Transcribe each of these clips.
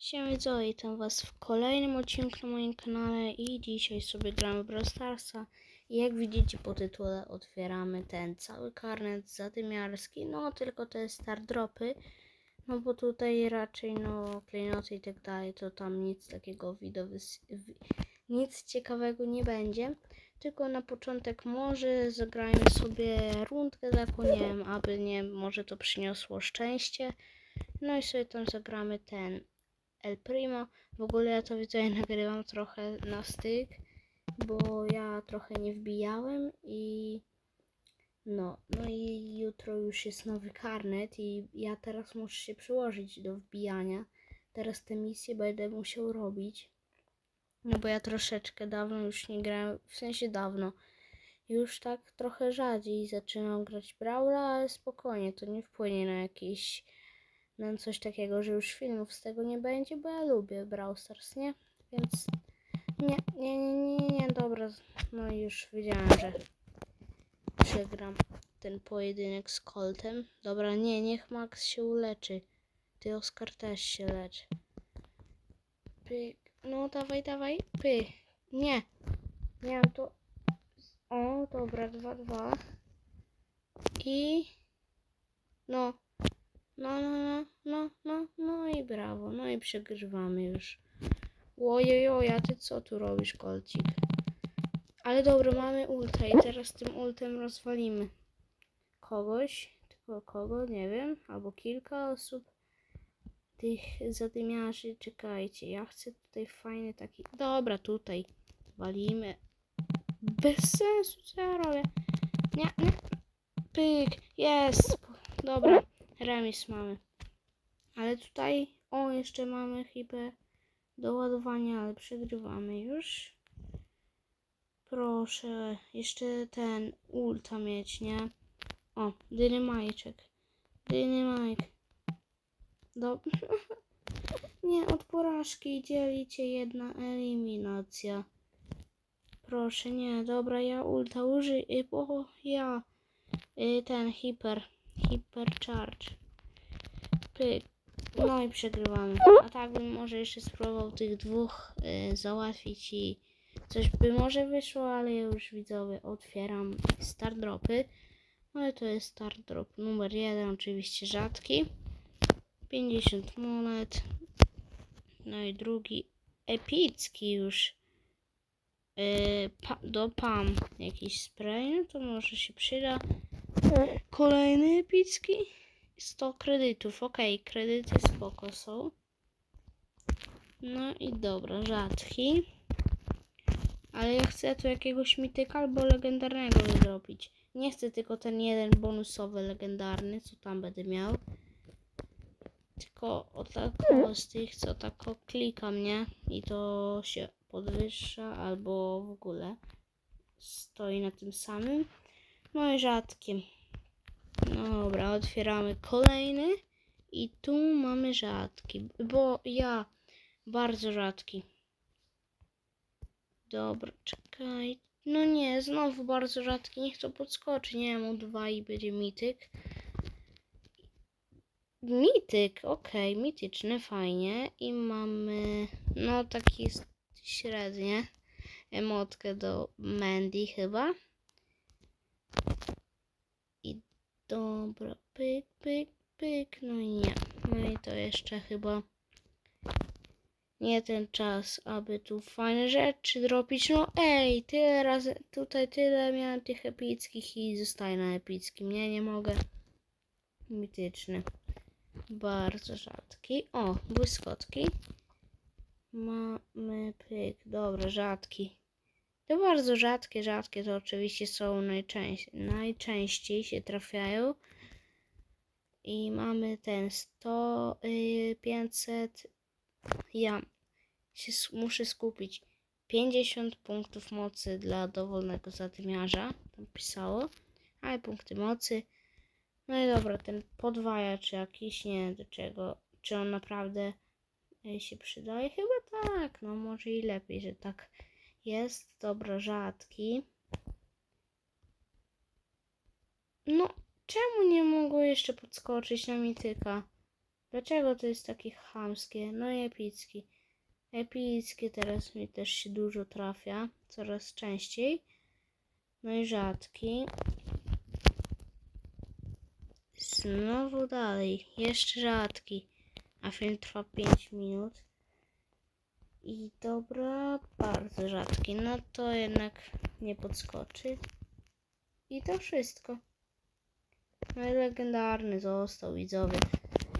Siema widzowie, witam was w kolejnym odcinku na moim kanale i dzisiaj sobie gramy Brawl Starsa. I jak widzicie po tytule otwieramy ten cały karnet zadymiarski, no tylko te star dropy, no bo tutaj raczej no klejnoty i tak dalej, to tam nic takiego widowys... wi- nic ciekawego nie będzie. Tylko na początek może zagrajmy sobie rundkę taką, nie wiem, aby nie, może to przyniosło szczęście. No i sobie tam zagramy ten El Primo. W ogóle ja to widzę, nagrywam trochę na styk, bo ja trochę nie wbijałem i no, no i jutro już jest nowy karnet i ja teraz muszę się przyłożyć do wbijania. Teraz te misje będę musiał robić. No bo ja troszeczkę dawno już nie grałem, w sensie dawno. Już tak trochę rzadziej zaczynam grać Brawla, ale spokojnie, to nie wpłynie na jakieś na coś takiego, że już filmów z tego nie będzie, bo ja lubię Brawl Stars, nie? Więc nie, nie, nie, nie, nie, nie, dobra. No już wiedziałem, że przegram ten pojedynek z Coltem. Dobra, nie, niech Max się uleczy. Ty, Oskar, też się lecz. Pyk. No, dawaj, dawaj. Py. Nie. Nie, to... O, dobra, 2-2. I... No. No, no, no, no, no, no i brawo. No i przegrywamy już. Ojojoj, a ty co tu robisz, kolcik? Ale dobra, mamy ulta i teraz tym ultem rozwalimy kogoś. Tylko kogo, nie wiem. Albo kilka osób. Tych zadymiarzy. Czekajcie, ja chcę tutaj fajny taki... Dobra, tutaj walimy. Bez sensu, co ja robię? Nie, nie. Pyk, jest. Dobra. Remis mamy. Ale tutaj, o, jeszcze mamy hiper do ładowania, ale przegrywamy już. Proszę, jeszcze ten ulta mieć, nie? O, dynamajczek. Dynamajk. Do... nie, od porażki dzielicie jedna eliminacja. Proszę, nie, dobra, ja ulta użyję, bo ja y, ten hiper. Hypercharge. Pyk. No i przegrywamy. A tak bym może jeszcze spróbował tych dwóch y, załatwić i coś by może wyszło, ale ja już widzowie otwieram star dropy. No i to jest star drop numer jeden, oczywiście rzadki. 50 monet. No i drugi epicki już. Y, pa, do PAM jakiś spray, no to może się przyda. Kolejny epicki. 100 kredytów. Ok, kredyty spoko są. No i dobra, rzadki. Ale ja chcę tu jakiegoś mityka albo legendarnego zrobić. Nie chcę tylko ten jeden bonusowy legendarny, co tam będę miał. Tylko o tak z tych, co tak o klikam, nie? I to się podwyższa albo w ogóle stoi na tym samym. No i rzadkim. Dobra, otwieramy kolejny. I tu mamy rzadki, bo ja bardzo rzadki. Dobra, czekaj. No nie, znowu bardzo rzadki. Niech to podskoczy. Nie mu dwa i będzie mityk. Mityk, okej, mityczny, fajnie. I mamy, no taki średnie. Emotkę do Mandy chyba. Dobra, pyk, pyk, pyk, no i nie. No i to jeszcze chyba nie ten czas, aby tu fajne rzeczy dropić. No ej, tyle razy, tutaj tyle miałem tych epickich i zostaję na epickim. Nie, nie mogę. Mityczny. Bardzo rzadki. O, błyskotki. Mamy pyk. Dobra, rzadki. To bardzo rzadkie, rzadkie to oczywiście są najczęściej, najczęściej się trafiają. I mamy ten 100, y, 500. Ja się muszę skupić. 50 punktów mocy dla dowolnego zadymiarza. Tam pisało. Ale punkty mocy. No i dobra, ten podwajacz jakiś, nie wiem do czego. Czy on naprawdę y, się przydaje? Chyba tak. No może i lepiej, że tak jest. Dobra, rzadki. No, czemu nie mogło jeszcze podskoczyć na mityka? Dlaczego to jest takie chamskie? No i epicki. Epickie teraz mi też się dużo trafia, coraz częściej. No i rzadki. Znowu dalej, jeszcze rzadki. A film trwa 5 minut. I dobra, bardzo rzadki. No to jednak nie podskoczy. I to wszystko. No i legendarny został widzowie.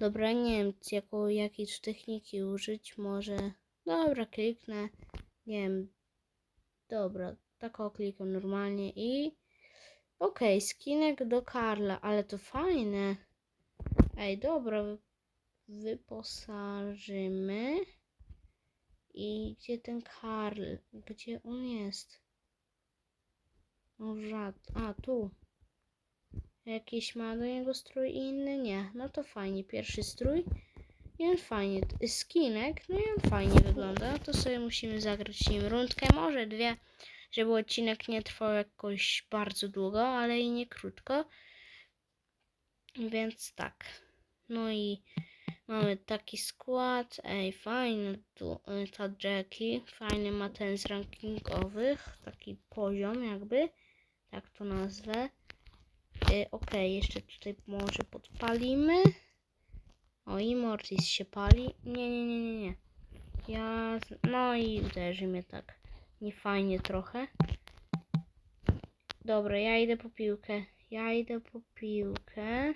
Dobra, nie wiem jako, jakiej tu techniki użyć. Może. Dobra, kliknę. Nie wiem. Dobra, tak o klikam normalnie i. Okej, skinek do Karla, ale to fajne. Ej, dobra, wy- wyposażymy. I gdzie ten Karl? Gdzie on jest? Żad. A, tu. Jakiś ma do niego strój i inny nie. No to fajnie. Pierwszy strój. I on fajnie. Skinek. No i on fajnie wygląda. To sobie musimy zagrać nim rundkę. Może dwie. Żeby odcinek nie trwał jakoś bardzo długo, ale i nie krótko. Więc tak. No i mamy taki skład. Ej, fajny tu y, ta Jackie. Fajny ma ten z rankingowych. Taki poziom jakby. Tak to nazwę. Y, Okej, jeszcze tutaj może podpalimy. O, i Mortis się pali. Nie, nie, nie, nie, nie. Ja. No i uderzy mnie tak. Niefajnie trochę. Dobra, ja idę po piłkę. Ja idę po piłkę.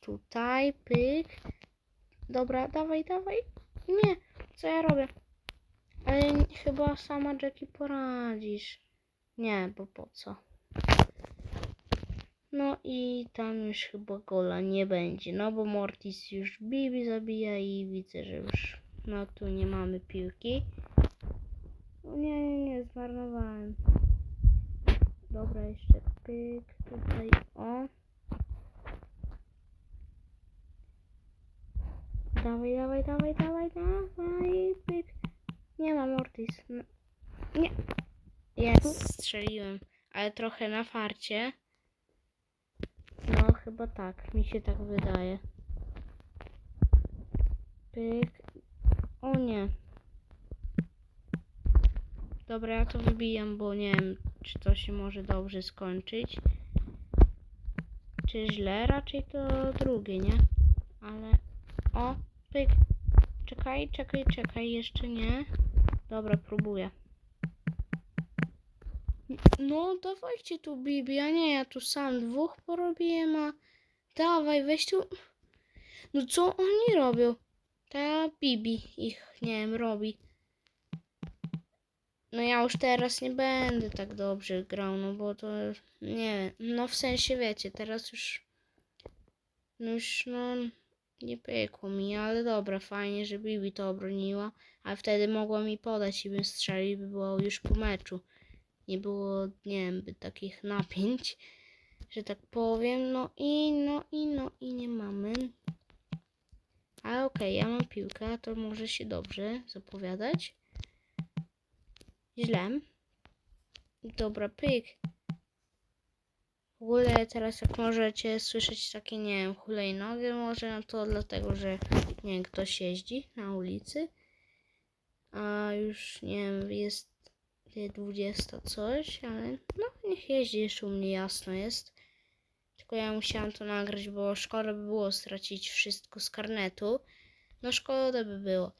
Tutaj, pyk. Dobra, dawaj, dawaj. Nie, co ja robię? Ale chyba sama Jackie poradzisz. Nie, bo po co? No i tam już chyba gola nie będzie, no bo Mortis już Bibi zabija i widzę, że już no tu nie mamy piłki. O nie, nie, nie, zmarnowałem. Dobra, jeszcze pyk tutaj, o. Dawaj, dawaj, dawaj, dawaj, dawaj, pyk. Nie ma Mortis. No. Nie. Jest, strzeliłem, ale trochę na farcie. No, chyba tak. Mi się tak wydaje. Pyk. O nie. Dobra, ja to wybijam, bo nie wiem, czy to się może dobrze skończyć. Czy źle? Raczej to drugie, nie? Ale... O, pyk. Czekaj, czekaj, czekaj, jeszcze nie. Dobra, próbuję. No, dawajcie tu Bibi, a nie, ja tu sam dwóch porobiłem, a dawaj, weź tu. No co oni robią? Ta Bibi ich, nie wiem, robi. No ja już teraz nie będę tak dobrze grał, no bo to, nie wiem, no w sensie wiecie, teraz już, no już, no, nie pykło mi, ale dobra, fajnie, że Bibi to obroniła, a wtedy mogła mi podać i bym strzelił, by było już po meczu nie było, nie wiem, by takich napięć, że tak powiem. No i, no i, no i nie mamy. Ale okej, ja mam piłkę, to może się dobrze zapowiadać. Źle. Dobra, pyk. W ogóle teraz jak możecie słyszeć takie, nie wiem, hulajnogi może, no to dlatego, że nie wiem, ktoś jeździ na ulicy. A już, nie wiem, jest 20 coś, ale no niech jeździ, jeszcze u mnie jasno jest. Tylko ja musiałam to nagrać, bo szkoda by było stracić wszystko z karnetu. No szkoda by było.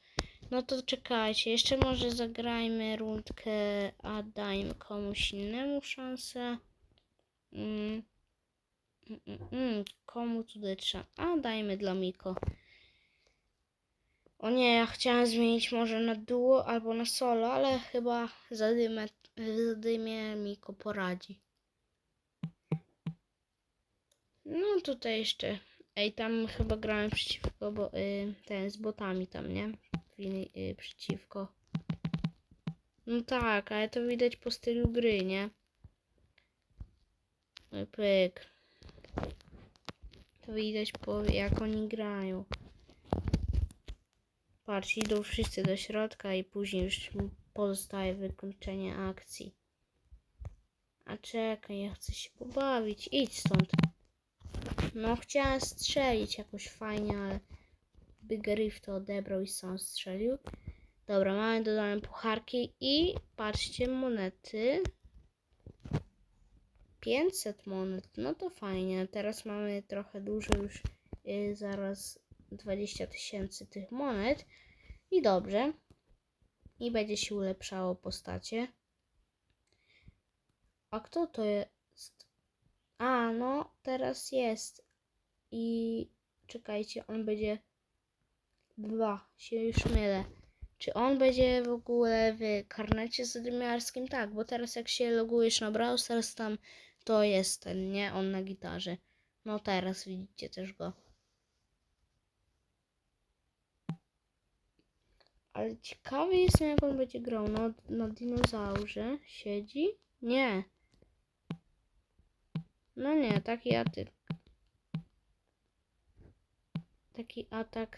No to czekajcie, jeszcze może zagrajmy rundkę, a dajmy komuś innemu szansę. Mm. Mm, mm. Komu tu szansę? A dajmy dla Miko. O nie, ja chciałam zmienić może na duo albo na solo, ale chyba zadymę, zadymie Miko poradzi. No tutaj jeszcze. Ej, tam chyba grałem przeciwko, bo y, ten z botami tam, nie? Y, przeciwko. No tak, ale to widać po stylu gry, nie? No pyk. To widać po jak oni grają. Patrz, idą wszyscy do środka i później już pozostaje wykończenie akcji. A czekaj, ja chcę się pobawić. Idź stąd. No, chciałem strzelić jakoś fajnie, ale Big Riff to odebrał i sam strzelił. Dobra, mamy dodane pucharki i patrzcie, monety. 500 monet, no to fajnie. Teraz mamy trochę dużo już, yy, zaraz 20 tysięcy tych monet. I dobrze. I będzie się ulepszało postacie. A kto to jest? A, no, teraz jest. I czekajcie, on będzie. Dwa, się już mylę. Czy on będzie w ogóle w karnecie zadymiarskim? Tak, bo teraz jak się logujesz na Brawl Stars tam, to jest ten, nie? On na gitarze. No teraz widzicie też go. Ale ciekawy jestem jak on będzie grał. No, na dinozaurze siedzi? Nie. No nie, taki atak. Taki atak.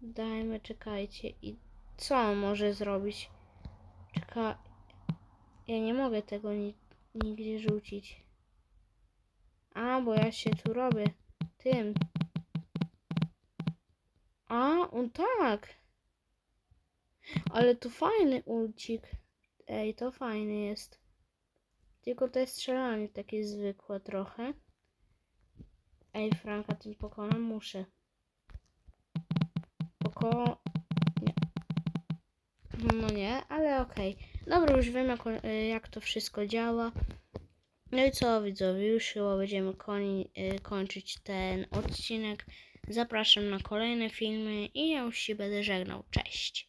Dajmy, czekajcie. I co on może zrobić? Czeka. Ja nie mogę tego ni nigdzie rzucić. A, bo ja się tu robię tym. A, on tak. Ale to fajny ulcik. Ej, to fajny jest. Tylko to jest strzelanie takie zwykłe trochę. Ej, Franka tym pokonam muszę. Poko... Nie. No nie, ale okej. Dobra, już wiem jak, y, jak to wszystko działa. No i co widzowie, już chyba będziemy koni, y, kończyć ten odcinek. Zapraszam na kolejne filmy i ja już się będę żegnał. Cześć!